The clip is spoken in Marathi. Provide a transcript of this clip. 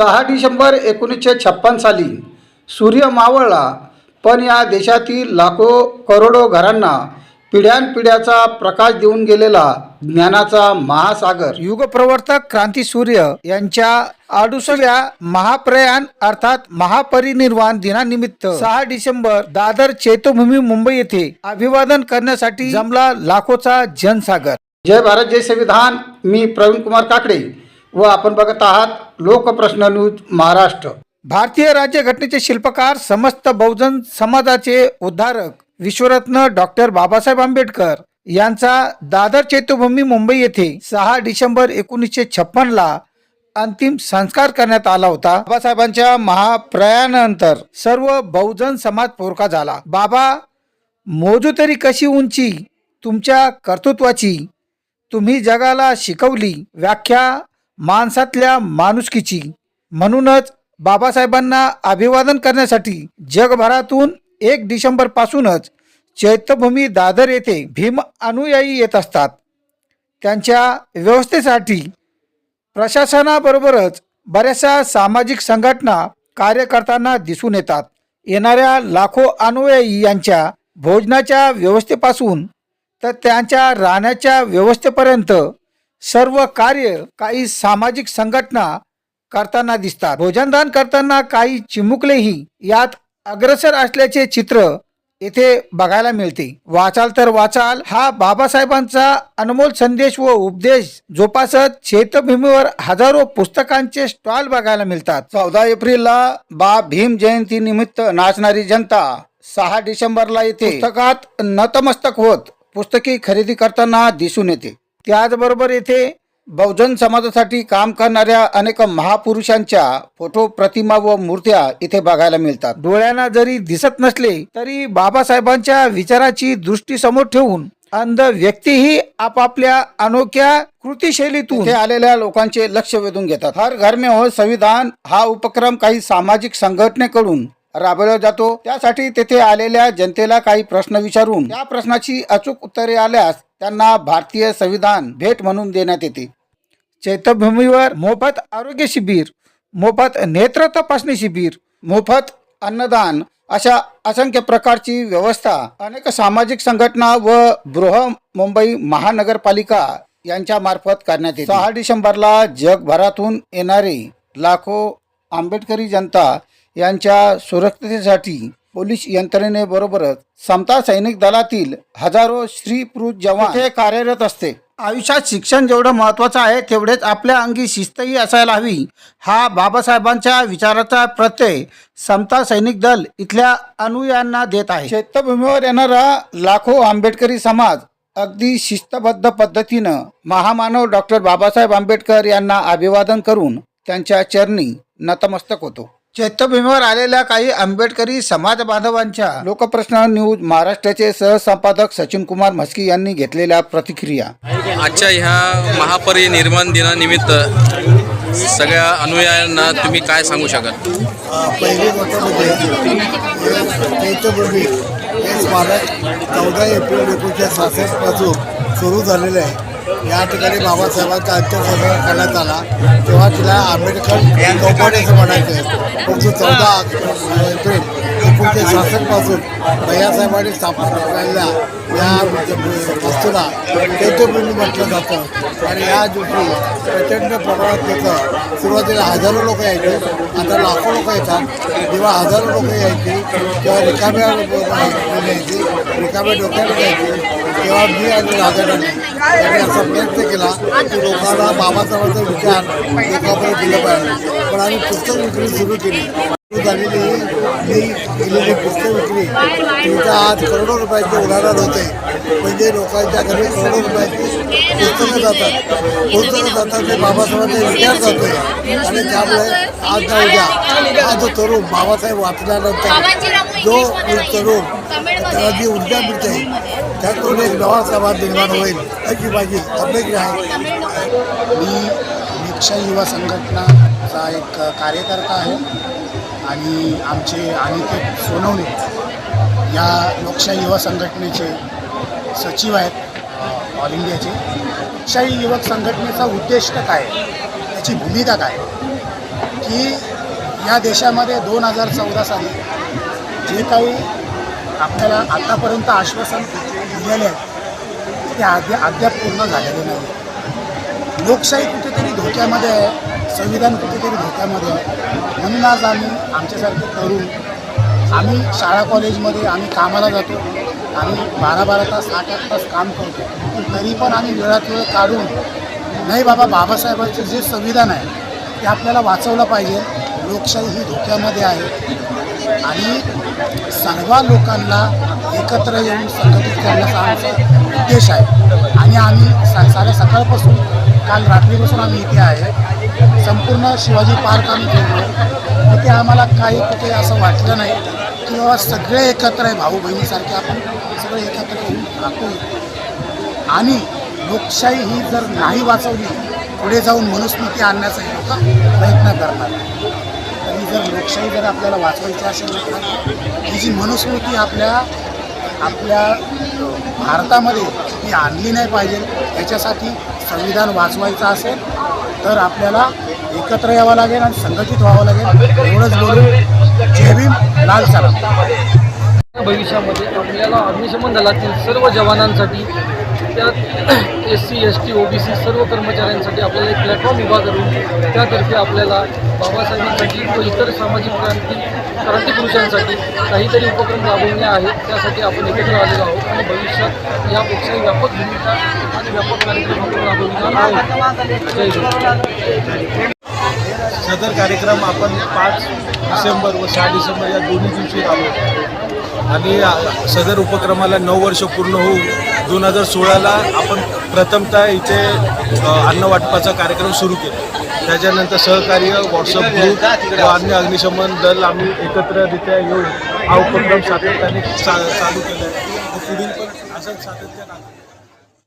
सहा डिसेंबर एकोणीसशे छप्पन साली सूर्य मावळला. पण या देशातील लाखो करोडो घरांना पिढ्यानपिढ्याचा प्रकाश देऊन गेलेला ज्ञानाचा महासागर. युगप्रवर्तक क्रांती सूर्य यांच्या अडुसव्या महाप्रयाण अर्थात महापरिनिर्वाण दिनानिमित्त सहा डिसेंबर दादर चैत्यभूमी मुंबई येथे अभिवादन करण्यासाठी जमला लाखोचा जनसागर. जय भारत जय संविधान. मी प्रवीण कुमार काकडे. व आपण बघत आहात लोकप्रश्न न्यूज महाराष्ट्र. भारतीय राज्यघटनेचे शिल्पकार समस्त बहुजन समाजाचे उद्धारक विश्वरत्न डॉक्टर बाबासाहेब आंबेडकर यांचा दादर चैत्यभूमी मुंबई येथे सहा डिसेंबर एकोणीसशे छप्पन ला अंतिम संस्कार करण्यात आला होता. बाबासाहेबांच्या महाप्रयाणानंतर सर्व बहुजन समाज पोरका झाला. बाबा मोजू तरी कशी उंची? तुमच्या कर्तृत्वाची. तुम्ही जगाला शिकवली. व्याख्या माणसातल्या माणुसकीची. म्हणूनच बाबासाहेबांना अभिवादन करण्यासाठी जगभरातून एक डिसेंबर पासूनच चैत्यभूमी दादर येथे भीम अनुयायी येत असतात. त्यांच्या व्यवस्थेसाठी प्रशासनाबरोबरच बऱ्याचशा सामाजिक संघटना कार्य करताना दिसून येतात. येणाऱ्या लाखो अनुयायी यांच्या भोजनाच्या व्यवस्थेपासून तर त्यांच्या राहण्याच्या व्यवस्थेपर्यंत सर्व कार्य काही सामाजिक संघटना करताना दिसतात. भोजनदान करताना काही चिमुकलेही यात अग्रसर असल्याचे चित्र येथे बघायला मिळते. वाचाल तर वाचाल हा बाबासाहेबांचा अनमोल संदेश व उपदेश जोपासत शेतभूमीवर हजारो पुस्तकांचे स्टॉल बघायला मिळतात. चौदा एप्रिलला बा भीम जयंती निमित्त नाचणारी जनता सहा डिसेंबरला येथे पुस्तकात नतमस्तक होत पुस्तके खरेदी करताना दिसून येते. त्याचबरोबर येथे बहुजन समाजासाठी काम करणाऱ्या अनेक महापुरुषांच्या फोटो प्रतिमा व मूर्त्या इथे बघायला मिळतात. डोळ्यांना जरी दिसत नसले तरी बाबासाहेबांच्या विचाराची दृष्टी समोर ठेवून अंध व्यक्तीही आपापल्या अनोख्या कृतीशैलीतून हे आलेल्या लोकांचे लक्ष वेधून घेतात. हर घर में हो संविधान हा उपक्रम काही सामाजिक संघटनेकडून राबवला जातो. त्यासाठी तेथे आलेल्या जनतेला काही प्रश्न विचारून त्या प्रश्नाची अचूक उत्तरे आल्यास त्यांना भारतीय संविधान भेट म्हणून देण्यात येते. चैत्यभूमीवर मोफत आरोग्य शिबिर मोफत नेत्र तपासणी शिबिर मोफत अन्नदान अशा असंख्य प्रकारची व्यवस्था अनेक सामाजिक संघटना व बृह मुंबई महानगरपालिका यांच्या मार्फत करण्यात येते. सहा डिसेंबरला जगभरातून येणारे लाखो आंबेडकरी जनता यांच्या सुरक्षतेसाठी पोलीस यंत्रणेबरोबरच समता सैनिक दलातील हजारो स्त्री पुरुष जवान इथे कार्यरत असते. आयुष्यात शिक्षण जेवढं महत्वाचं आहे तेवढेच आपल्या अंगी शिस्तही असायला हवी. हा बाबासाहेबांच्या विचाराचा प्रत्यय समता सैनिक दल इथल्या अनुयांना देत आहे. चैत्यभूमीवर येणारा लाखो आंबेडकरी समाज अगदी शिस्तबद्ध पद्धतीनं महामानव डॉक्टर बाबासाहेब आंबेडकर यांना अभिवादन करून त्यांच्या चरणी नतमस्तक होतो. चैत्यभूमीवर आलेल्या काही आंबेडकरी समाज बांधवांच्या लोकप्रश्न न्यूज महाराष्ट्राचे सहसंपादक सचिन कुमार म्हस्की यांनी घेतलेल्या प्रतिक्रिया. आजच्या ह्या महापरिनिर्वाण दिनानिमित्त सगळ्या अनुयायांना तुम्ही काय सांगू शकाल पहिली गोष्ट म्हणजे चैत्यभूमी हे स्मारक चौदा एप्रिल एकोणीसशे सहासष्टपासून सुरू झालेलं आहे. या ठिकाणी बाबासाहेबांचा अंत्यसंस्कार करण्यात आला. तेव्हा तिला आंबेडकर चौपाटी असं म्हणायचं. परंतु चौदा एप्रिल. एकोणीसशे सहासष्टपासून भैयासाहेबांनी स्थापना केलेल्या या वस्तूला चैत्यभूमी म्हटलं जातं. आणि या दिवशी प्रचंड प्रमाणात लोक सुरुवातीला हजारो लोक यायचे आता लाखो लोक येतात. जेव्हा हजारो लोक यायची तेव्हा रिकाम्या यायची रिकाम्या डोक्याने यायची तेव्हा मी आणि राजाराणी त्यांनी असा प्रयत्न केला की लोकांना बाबासाहेबांचा विचार लोकांपर्यंत दिलं पाहिजे. पण आम्ही पुस्तक विक्री सुरू केली. सुरू झालेली मी केलेली पुस्तक विक्री तिथं आज करोडो रुपयाचे उलाढाल होते. म्हणजे लोकांच्या घरी करोडो रुपयाची पुस्तकं जातात. पुस्तकं जातात ते बाबासाहेबांचा विचार जातोय आणि त्यामुळे आज ना उद्या हा जो तरुण बाबासाहेब वाचल्यानंतर जो तरुण त्याला जी ऊर्जा मिळते त्यातून एक नवा समाज निर्माण होईल अशी माझी अपेक्षा आहे मी निक्षा युवा संघटनाचा एक कार्यकर्ता आहे. आणि आमचे अनिकेत सोनवणे या लोकशाही युवा संघटनेचे सचिव आहेत ऑल इंडियाचे लोकशाही युवक संघटनेचा उद्देश काय आहे? त्याची भूमिका काय की या देशामध्ये दोन हजार चौदा साली जे काही आपल्याला आतापर्यंत आश्वासन दिलेले आहेत ते अद्या अद्याप पूर्ण झालेले नाही लोकशाही कुठेतरी धोक्यामध्ये आहे संविधान कुठेतरी धोक्यामध्ये आहे. म्हणून आज आम्ही आमच्यासारखे तरुण आम्ही शाळा कॉलेजमध्ये आम्ही कामाला जातो आम्ही बारा बारा तास आठ आठ तास काम करतो. पण तरी पण आम्ही वेळात वेळ काढून नाही बाबा बाबासाहेबांचं जे संविधान आहे ते आपल्याला वाचवलं पाहिजे. लोकशाही ही धोक्यामध्ये आहे. आणि सर्व लोकांना एकत्र येऊन संघटित करण्याचा आमचा उद्देश आहे. आणि आम्ही सा साऱ्या सकाळपासून काल रात्रीपासून आम्ही इथे आहे. संपूर्ण शिवाजी पार्क आम्ही फिरलो. इथे आम्हाला काही कुठे असं वाटलं नाही की बाबा सगळे एकत्र आहे भाऊ बहिणीसारखे आपण सगळे एकत्र येऊन राहतो आणि लोकशाही ही जर नाही वाचवली पुढे जाऊन मनुस्मृती आणण्याचा लोक प्रयत्न करणार आणि जर लोकशाही जर आपल्याला वाचवायची असेल तर ही जी मनुस्मृती आपल्या आपल्या भारतामध्ये ही आणली नाही पाहिजे त्याच्यासाठी संविधान वाचवायचं असेल तर आपल्याला एकत्र यावं लागेल आणि संघटित व्हावं लागेल. एवढंच बोलून जय भीम लाल सलाम. भविष्यामध्ये आपल्याला अग्निशमन दलातील सर्व जवानांसाठी त्यात S C S T O B C सर्व कर्मचाऱ्यांसाठी आपल्याला एक प्लॅटफॉर्म उभा करून त्यातर्फे आपल्याला बाबासाहेबांसाठी व इतर सामाजिक क्रांती क्रांतिपुरुषांसाठी काहीतरी उपक्रम राबवणे आहेत त्यासाठी आपण एकत्र आलेलो आहोत आणि भविष्यात यापेक्षा व्यापक भूमिका आणि व्यापक कार्यक्रम आपण राबविणार आहोत. सदर कार्यक्रम आपण पाच डिसेंबर व सहा डिसेंबर या दोन्ही दिवशी राबवतो. आणि सदर उपक्रमाला नऊ वर्ष पूर्ण होऊन दोन हजार सोळाला आपण प्रथमतः इथे अन्न वाटपाचा कार्यक्रम सुरू केला. त्याच्यानंतर सहकार्य व्हॉट्सअप ग्रुप व अन्य अग्निशमन दल आम्ही एकत्ररित्या येऊन हा उपक्रम सातत्याने चा चालू केला आहे. पुढील पण असंच सातत्य